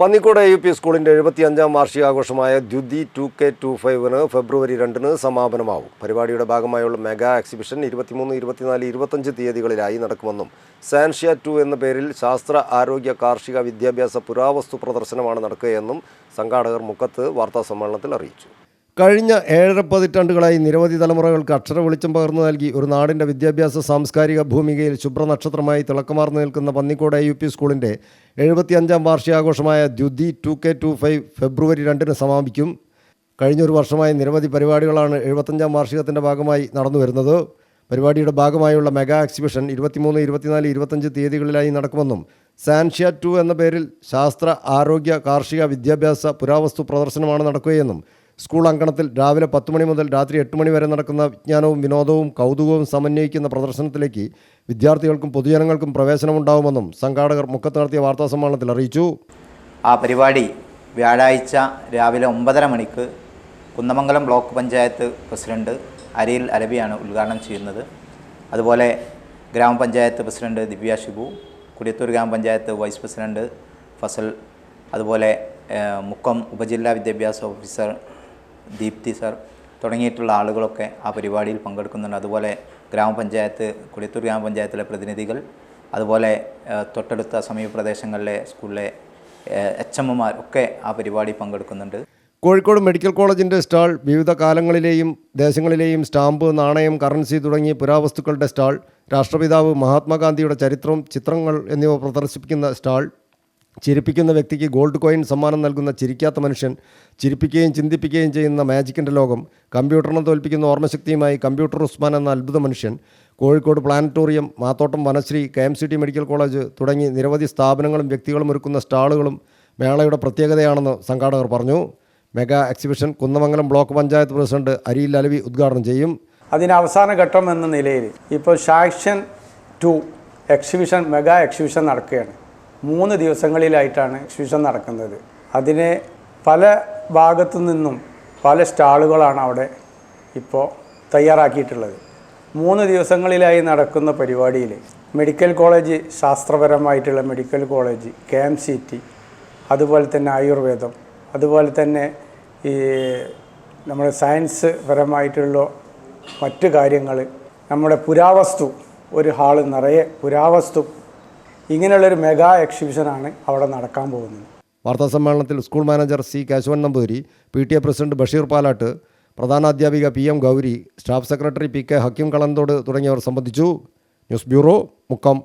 Pannikode A U P സ്കൂളിന്റെ എഴുപത്തിയഞ്ചാം വാർഷികാഘോഷമായ ദ്യുതി ടു കെ ടു ഫൈവിന് ഫെബ്രുവരി രണ്ടിന് സമാപനമാവും. പരിപാടിയുടെ ഭാഗമായുള്ള മെഗാ എക്സിബിഷൻ ഇരുപത്തിമൂന്ന് ഇരുപത്തിനാല് ഇരുപത്തഞ്ച് തീയതികളിലായി നടക്കുമെന്നും സാൻഷ്യ ടു എന്ന പേരിൽ ശാസ്ത്ര ആരോഗ്യ കാർഷിക വിദ്യാഭ്യാസ പുരാവസ്തു പ്രദർശനമാണ് നടക്കുകയെന്നും സംഘാടകർ മുക്കത്ത് വാർത്താസമ്മേളനത്തിൽ അറിയിച്ചു. കഴിഞ്ഞ ഏഴര പതിറ്റാണ്ടുകളായി നിരവധി തലമുറകൾക്ക് അക്ഷര വെളിച്ചം പകർന്നു നൽകി ഒരു നാടിന്റെ വിദ്യാഭ്യാസ സാംസ്കാരിക ഭൂമികയിൽ ശുഭ്രനക്ഷത്രമായി തിളക്കമാർന്നു നിൽക്കുന്ന പന്നിക്കോട് യു പി സ്കൂളിന്റെ എഴുപത്തിയഞ്ചാം വാർഷികാഘോഷമായ Dyuthi two K two five February രണ്ടിന് സമാപിക്കും. കഴിഞ്ഞൊരു വർഷമായി നിരവധി പരിപാടികളാണ് എഴുപത്തഞ്ചാം വാർഷികത്തിന്റെ ഭാഗമായി നടന്നു വരുന്നത്. പരിപാടിയുടെ ഭാഗമായുള്ള മെഗാ എക്സിബിഷൻ ഇരുപത്തിമൂന്ന് ഇരുപത്തിനാല് ഇരുപത്തഞ്ച് തീയതികളിലായി നടക്കുമെന്നും സാൻഷ്യ ടു എന്ന പേരിൽ ശാസ്ത്ര ആരോഗ്യ കാർഷിക വിദ്യാഭ്യാസ പുരാവസ്തു പ്രദർശനമാണ് നടക്കുകയെന്നും സ്കൂൾ അങ്കണത്തിൽ രാവിലെ പത്ത് മണി മുതൽ രാത്രി എട്ട് മണി വരെ നടക്കുന്ന വിജ്ഞാനവും വിനോദവും കൗതുകവും സമന്വയിക്കുന്ന പ്രദർശനത്തിലേക്ക് വിദ്യാർത്ഥികൾക്കും പൊതുജനങ്ങൾക്കും പ്രവേശനമുണ്ടാവുമെന്നും സംഘാടകർ മുഖത്ത് നടത്തിയ വാർത്താ സമ്മേളനത്തിൽ അറിയിച്ചു. ആ പരിപാടി വ്യാഴാഴ്ച രാവിലെ ഒമ്പതര മണിക്ക് കുന്നമംഗലം ബ്ലോക്ക് പഞ്ചായത്ത് പ്രസിഡന്റ് അരിയിൽ അലബിയാണ് ഉദ്ഘാടനം ചെയ്യുന്നത്. അതുപോലെ ഗ്രാമപഞ്ചായത്ത് പ്രസിഡന്റ് ദിവ്യ ഷിബു കുടിയത്തൂർ ഗ്രാമപഞ്ചായത്ത് വൈസ് പ്രസിഡന്റ് ഫസൽ അതുപോലെ മുക്കം ഉപജില്ലാ വിദ്യാഭ്യാസ ഓഫീസർ ദീപ്തി സർ തുടങ്ങിയിട്ടുള്ള ആളുകളൊക്കെ ആ പരിപാടിയിൽ പങ്കെടുക്കുന്നുണ്ട്. അതുപോലെ ഗ്രാമപഞ്ചായത്ത് കുളിത്തൂർ ഗ്രാമപഞ്ചായത്തിലെ പ്രതിനിധികൾ അതുപോലെ തൊട്ടടുത്ത സമീപ പ്രദേശങ്ങളിലെ സ്കൂളിലെ എച്ച് എമ്മുമാർ ഒക്കെ ആ പരിപാടി പങ്കെടുക്കുന്നുണ്ട്. കോഴിക്കോട് മെഡിക്കൽ കോളേജിന്റെ സ്റ്റാൾ വിവിധ കാലങ്ങളിലെയും ദേശങ്ങളിലെയും സ്റ്റാമ്പ് നാണയം കറൻസി തുടങ്ങിയ പുരാവസ്തുക്കളുടെ സ്റ്റാൾ രാഷ്ട്രപിതാവ് മഹാത്മാഗാന്ധിയുടെ ചരിത്രം ചിത്രങ്ങൾ എന്നിവ പ്രദർശിപ്പിക്കുന്ന സ്റ്റാൾ ചിരിപ്പിക്കുന്ന വ്യക്തിക്ക് ഗോൾഡ് കോയിൻ സമ്മാനം നൽകുന്ന ചിരിക്കാത്ത മനുഷ്യൻ ചിരിപ്പിക്കുകയും ചിന്തിപ്പിക്കുകയും ചെയ്യുന്ന മാജിക്കിന്റെ ലോകം കമ്പ്യൂട്ടറിനെ തോൽപ്പിക്കുന്ന ഓർമ്മശക്തിയുമായി കമ്പ്യൂട്ടർ ഉസ്മാൻ എന്ന അത്ഭുത മനുഷ്യൻ Kozhikode planetarium Mathottam Vanasree K M C T medical college തുടങ്ങി നിരവധി സ്ഥാപനങ്ങളും വ്യക്തികളും ഒരുക്കുന്ന സ്റ്റാളുകളും മേളയുടെ പ്രത്യേകതയാണെന്ന് സംഘാടകർ പറഞ്ഞു. Mega exhibition Kunnamangalam block panchayat president Ariyil Alavi ഉദ്ഘാടനം ചെയ്യും. അതിന് അവസാന ഘട്ടം എന്ന നിലയിൽ ഇപ്പോൾ ഷാക്ഷൻ ടു എക്സിബിഷൻ മെഗാ എക്സിബിഷൻ നടക്കുകയാണ്. മൂന്ന് ദിവസങ്ങളിലായിട്ടാണ് എക്സിബിഷൻ നടക്കുന്നത്. അതിന് പല ഭാഗത്തു നിന്നും പല സ്റ്റാളുകളാണ് അവിടെ ഇപ്പോൾ തയ്യാറാക്കിയിട്ടുള്ളത്. മൂന്ന് ദിവസങ്ങളിലായി നടക്കുന്ന പരിപാടിയിൽ medical college ശാസ്ത്രപരമായിട്ടുള്ള medical college K M C T അതുപോലെ തന്നെ ആയുർവേദം അതുപോലെ തന്നെ ഈ നമ്മുടെ സയൻസ് പരമായിട്ടുള്ള മറ്റു കാര്യങ്ങൾ നമ്മുടെ പുരാവസ്തു ഒരു ഹാൾ നിറയെ പുരാവസ്തു ഇങ്ങനെയുള്ളൊരു മെഗാ എക്സിബിഷനാണ് അവിടെ നടക്കാൻ പോകുന്നത്. വാർത്താ സമ്മേളനത്തിൽ school manager C Keshavan Namboori P T A president Basheer Palatt പ്രധാനാധ്യാപിക P M Gauri staff secretary P K Hakeem Kalanthode തുടങ്ങിയവർ സംബന്ധിച്ചു. News bureau Mukkam.